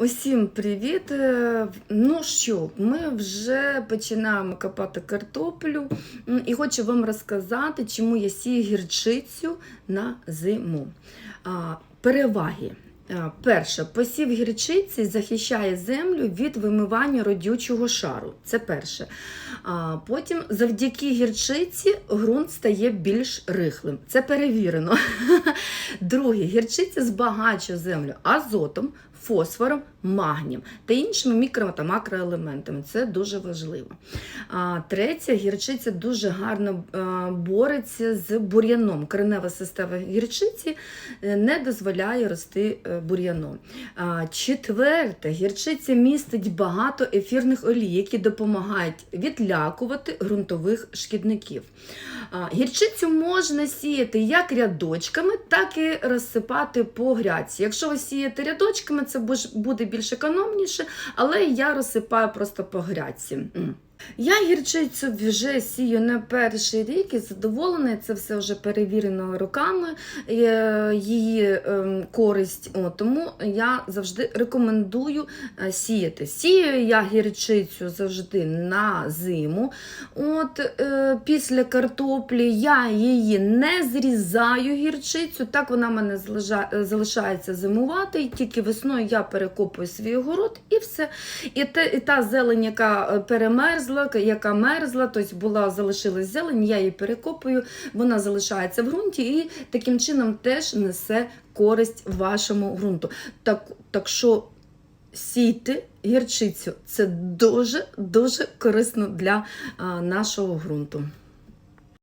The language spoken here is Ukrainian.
Усім привіт! Е, Ну що, ми вже починаємо копати картоплю і хочу вам розказати, чому я сію гірчицю на зиму. Переваги. Перше, посів гірчиці захищає землю від вимивання родючого шару. Це перше. Потім, завдяки гірчиці, ґрунт стає більш рихлим. Це перевірено. Друге, гірчиця збагачує землю азотом, фосфором, магнієм та іншими мікро та макроелементами. Це дуже важливо. А, третє, гірчиця дуже гарно бореться з бур'яном. Коренева система гірчиці е, не дозволяє рости е, бур'яном. Четверте, гірчиця містить багато ефірних олій, які допомагають відлякувати ґрунтових шкідників. Гірчицю можна сіяти як рядочками, так і розсипати по грядці. Якщо ви сієте рядочками, це буде більш економніше, але я розсипаю просто по грядці. Я гірчицю вже сію не перший рік і задоволена. Це все вже перевірено роками, е, її ем, користь. О, тому я завжди рекомендую е, сіяти. Сію я гірчицю завжди на зиму. От е, після картоплі я її не зрізаю гірчицю, так вона в мене залишається зимувати. І тільки весною я перекопую свій огород і все. І, те, і та зелень, яка е, перемерзла, яка мерзла, тобто була залишилась зелень, я її перекопую, вона залишається в ґрунті і таким чином теж несе користь вашому ґрунту. Так, так що сійте гірчицю це дуже дуже корисно для нашого ґрунту.